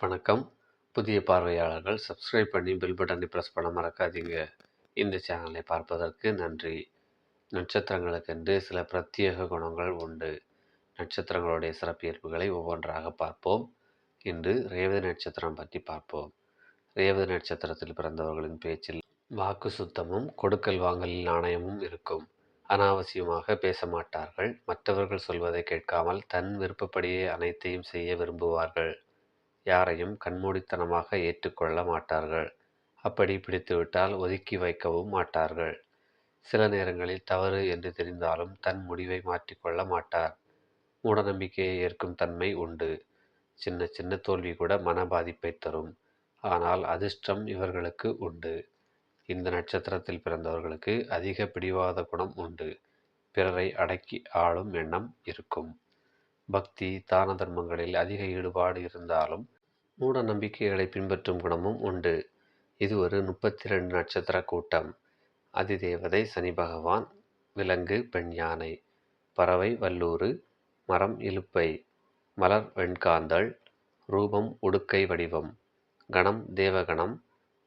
வணக்கம். புதிய பார்வையாளர்கள் சப்ஸ்கிரைப் பண்ணி பில் பட்டனை ப்ரெஸ் பண்ண மறக்காதீங்க. இந்த சேனலை பார்ப்பதற்கு நன்றி. நட்சத்திரங்களுக்கென்று சில பிரத்யேக குணங்கள் உண்டு. நட்சத்திரங்களுடைய சிறப்பியல்புகளை ஒவ்வொன்றாக பார்ப்போம். இன்று ரேவதி நட்சத்திரம் பற்றி பார்ப்போம். ரேவதி நட்சத்திரத்தில் பிறந்தவர்களின் பேச்சில் வாக்கு சுத்தமும் கொடுக்கல் வாங்கலில் நாணயமும் இருக்கும். அனாவசியமாக பேச மாட்டார்கள். மற்றவர்கள் சொல்வதை கேட்காமல் தன் விருப்பப்படியே அனைத்தையும் செய்ய விரும்புவார்கள். யாரையும் கண்மூடித்தனமாக ஏற்றுக்கொள்ள மாட்டார்கள். அப்படி பிடித்துவிட்டால் ஒதுக்கி வைக்கவும் மாட்டார்கள். சில நேரங்களில் தவறு என்று தெரிந்தாலும் தன் முடிவை மாற்றிக்கொள்ள மாட்டார். மூடநம்பிக்கையை ஏற்கும் தன்மை உண்டு. சின்ன சின்ன தோல்வி கூட மன பாதிப்பை தரும். ஆனால் அதிர்ஷ்டம் இவர்களுக்கு உண்டு. இந்த நட்சத்திரத்தில் பிறந்தவர்களுக்கு அதிக பிடிவாத குணம் உண்டு. பிறரை அடக்கி ஆளும் எண்ணம் இருக்கும். பக்தி தான தர்மங்களில் அதிக ஈடுபாடு இருந்தாலும் மூட நம்பிக்கைகளை பின்பற்றும் குணமும் உண்டு. இது ஒரு முப்பத்தி ரெண்டு நட்சத்திர கூட்டம். அதிதேவதை சனி பகவான் விலங்கு பெண் யானை பறவை வல்லூறு மரம் இலுப்பை மலர் வெண்காந்தள் ரூபம் உடுக்கை வடிவம் கணம் தேவகணம்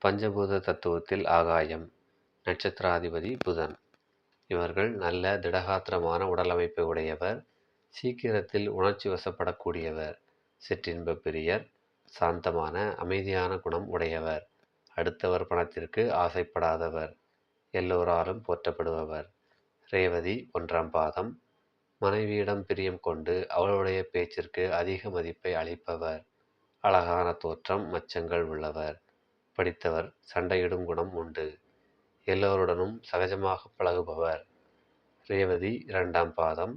பஞ்சபூத தத்துவத்தில் ஆகாயம் நட்சத்திராதிபதி புதன். இவர்கள் நல்ல திடகாத்திரமான உடலமைப்பு உடையவர். சீக்கிரத்தில் உணர்ச்சி வசப்படக்கூடியவர். சிற்றின்ப பிரியர் சாந்தமான அமைதியான குணம் உடையவர். அடுத்தவர் பணத்திற்கு ஆசைப்படாதவர். எல்லோராலும் போற்றப்படுபவர். ரேவதி ஒன்றாம் பாதம் மனைவியிடம் பிரியம் கொண்டு அவளுடைய பேச்சிற்கு அதிக மதிப்பை அளிப்பவர். அழகான தோற்றம் மச்சங்கள் உள்ளவர். படித்தவர் சண்டையிடும் குணம் உண்டு. எல்லோருடனும் சகஜமாக பழகுபவர். ரேவதி இரண்டாம் பாதம்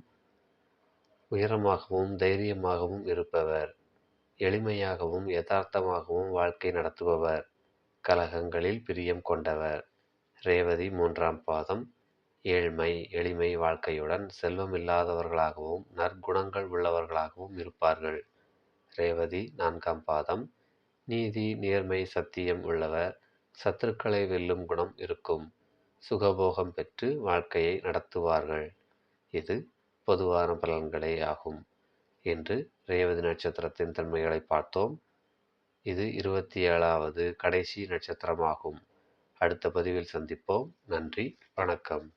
உயரமாகவும் தைரியமாகவும் இருப்பவர். எளிமையாகவும் யதார்த்தமாகவும் வாழ்க்கை நடத்துபவர். கலகங்களில் பிரியம் கொண்டவர். ரேவதி மூன்றாம் பாதம். ஏழ்மை எளிமை வாழ்க்கையுடன் செல்வம் இல்லாதவர்களாகவும் நற்குணங்கள் உள்ளவர்களாகவும் இருப்பார்கள். ரேவதி நான்காம் பாதம். நீதி நேர்மை சத்தியம் உள்ளவர். சத்துருக்களை வெல்லும் குணம் இருக்கும். சுகபோகம் பெற்று வாழ்க்கையை நடத்துவார்கள். இது பொதுவான பலன்களே ஆகும் என்று ரேவதி நட்சத்திரத்தின் தன்மைகளை பார்த்தோம். இது இருபத்தி ஏழாவது கடைசி நட்சத்திரமாகும். அடுத்த பதிவில் சந்திப்போம். நன்றி. வணக்கம்.